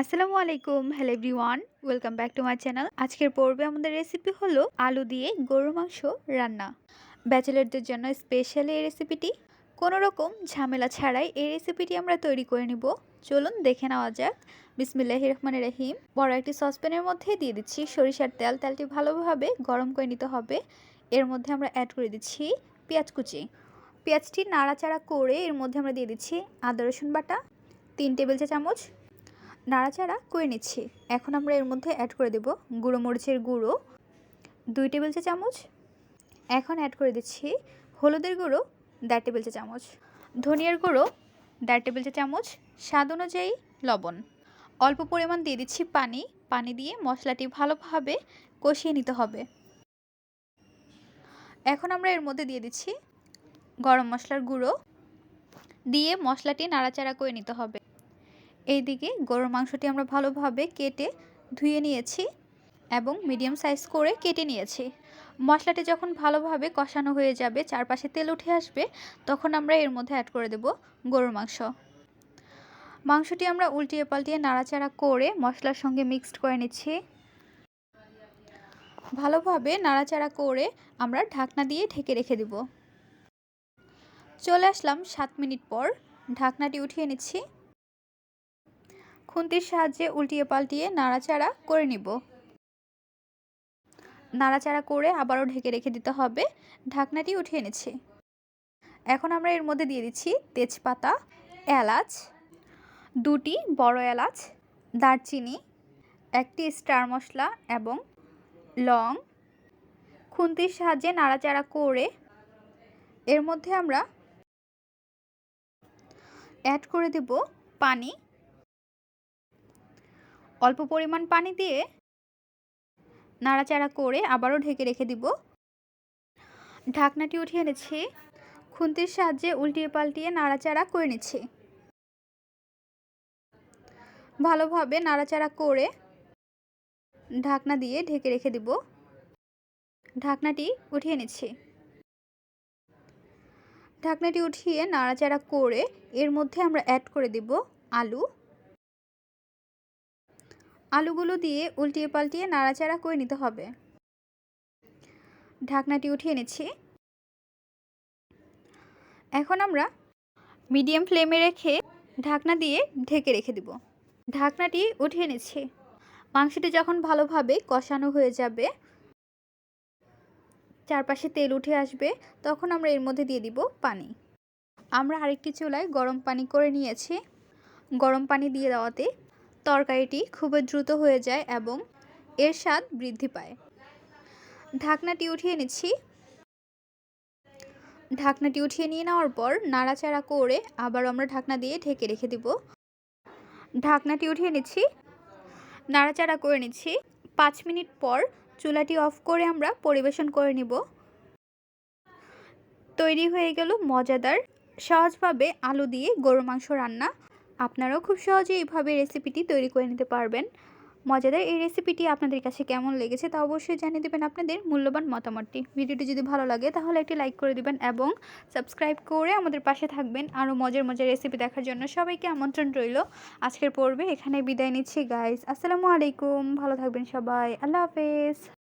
আসসালামু আলাইকুম, hello everyone, welcome back to my channel. আজকের পর্বে আমাদের রেসিপি হলো আলু দিয়ে গরুর মাংস রান্না। ব্যাচেলারদের জন্য স্পেশালি এই রেসিপিটি। কোনো রকম ঝামেলা ছাড়াই এই রেসিপিটি আমরা তৈরি করে নিব। চলুন দেখে নেওয়া যাক। বিসমিল্লাহ রহমান রহিম। বড় একটি সসপ্যানের মধ্যে দিয়ে দিচ্ছি সরিষার তেল। তেলটি ভালোভাবে গরম করে নিতে হবে। এর মধ্যে আমরা অ্যাড করে দিচ্ছি পেঁয়াজ কুচি। পেঁয়াজটি নাড়াচাড়া করে এর মধ্যে আমরা দিয়ে দিচ্ছি আদা রসুন বাটা, তিন টেবিল চা চামচ নাড়াচাড়া করে নিচ্ছি। এখন আমরা এর মধ্যে অ্যাড করে দেব গুঁড়ো মরিচের গুঁড়ো, দুই টেবিল চা চামচ। এখন অ্যাড করে দিচ্ছি হলুদের গুঁড়ো, দেড় টেবিল চা চামচ। ধনিয়ার গুঁড়ো, দেড় টেবিল চা চামচ। স্বাদ অনুযায়ী লবণ। অল্প পরিমাণ দিয়ে দিচ্ছি পানি। পানি দিয়ে মশলাটি ভালোভাবে কষিয়ে নিতে হবে। এখন আমরা এর মধ্যে দিয়ে দিচ্ছি গরম মশলার গুঁড়ো। দিয়ে মশলাটি নাড়াচাড়া করে নিতে হবে। এইদিকে গরুর মাংসটি আমরা ভালোভাবে কেটে ধুয়ে নিয়েছি এবং মিডিয়াম সাইজ করে কেটে নিয়েছি। মশলাটি যখন ভালোভাবে কষানো হয়ে যাবে, চারপাশে তেল উঠে আসবে, তখন আমরা এর মধ্যে অ্যাড করে দেব গরুর মাংস। মাংসটি আমরা উল্টিয়ে পাল্টিয়ে নাড়াচাড়া করে মশলার সঙ্গে মিক্সড করে নিচ্ছি। ভালোভাবে নাড়াচাড়া করে আমরা ঢাকনা দিয়ে ঢেকে রেখে দেব। চলে আসলাম সাত মিনিট পর ঢাকনাটি উঠিয়ে নিচ্ছি। খুন্তির সাহায্যে উল্টিয়ে পাল্টিয়ে নাড়াচাড়া করে নিব। নাড়াচাড়া করে আবারও ঢেকে রেখে দিতে হবে। ঢাকনাটি উঠিয়ে নিচ্ছি এখন আমরা এর মধ্যে দিয়ে দিচ্ছি তেজপাতা, এলাচ, দুটি বড় এলাচ, দারচিনি, একটি স্টার মশলা এবং লং। খুন্তির সাহায্যে নাড়াচাড়া করে এর মধ্যে আমরা অ্যাড করে দেব পানি। অল্প পরিমাণ পানি দিয়ে নাড়াচাড়া করে আবারও ঢেকে রেখে দিব। ঢাকনাটি উঠিয়ে এনেছি। খুন্তির সাহায্যে উল্টিয়ে পাল্টিয়ে নাড়াচাড়া করে নিচ্ছি। ভালোভাবে নাড়াচাড়া করে ঢাকনা দিয়ে ঢেকে রেখে দিব। ঢাকনাটি উঠিয়ে নিচ্ছি ঢাকনাটি উঠিয়ে নাড়াচাড়া করে এর মধ্যে আমরা অ্যাড করে দিব আলু। আলুগুলো দিয়ে উল্টিয়ে পাল্টিয়ে নাড়াচাড়া করে নিতে হবে। ঢাকনাটি উঠিয়ে নিচ্ছি। এখন আমরা মিডিয়াম ফ্লেমে রেখে ঢাকনা দিয়ে ঢেকে রেখে দিব। ঢাকনাটি উঠিয়ে নিচ্ছি। মাংসটি যখন ভালোভাবে কষানো হয়ে যাবে, চারপাশে তেল উঠে আসবে, তখন আমরা এর মধ্যে দিয়ে দিব পানি। আমরা আরেকটি চুলায় গরম পানি করে নিয়েছি। গরম পানি দিয়ে দেওয়াতে তরকারিটি খুবই দ্রুত হয়ে যায় এবং এর স্বাদ বৃদ্ধি পায়। ঢাকনাটি উঠিয়ে নিচ্ছি। ঢাকনাটি উঠিয়ে নিয়ে নেওয়ার পর নাড়াচাড়া করে আবার আমরা ঢাকনা দিয়ে ঢেকে রেখে দিব। ঢাকনাটি উঠিয়ে নিচ্ছি। নাড়াচাড়া করে নিচ্ছি। পাঁচ মিনিট পর চুলাটি অফ করে আমরা পরিবেশন করে নিব। তৈরি হয়ে গেল মজাদার, সহজভাবে আলু দিয়ে গরু মাংস রান্না। আপনারাও খুব সহজে এইভাবে রেসিপিটি তৈরি করে নিতে পারবেন। মজাদার এই রেসিপিটি আপনাদের কাছে কেমন লেগেছে তা অবশ্যই জানিয়ে দেবেন আপনাদের মূল্যবান মতামতটি। ভিডিওটি যদি ভালো লাগে তাহলে একটি লাইক করে দিবেন এবং সাবস্ক্রাইব করে আমাদের পাশে থাকবেন। আরও মজার মজার রেসিপি দেখার জন্য সবাইকে আমন্ত্রণ রইল। আজকের পর্বে এখানে বিদায় নিচ্ছি গাইস আসসালামু আলাইকুম। ভালো থাকবেন সবাই। আল্লাহ হাফেজ।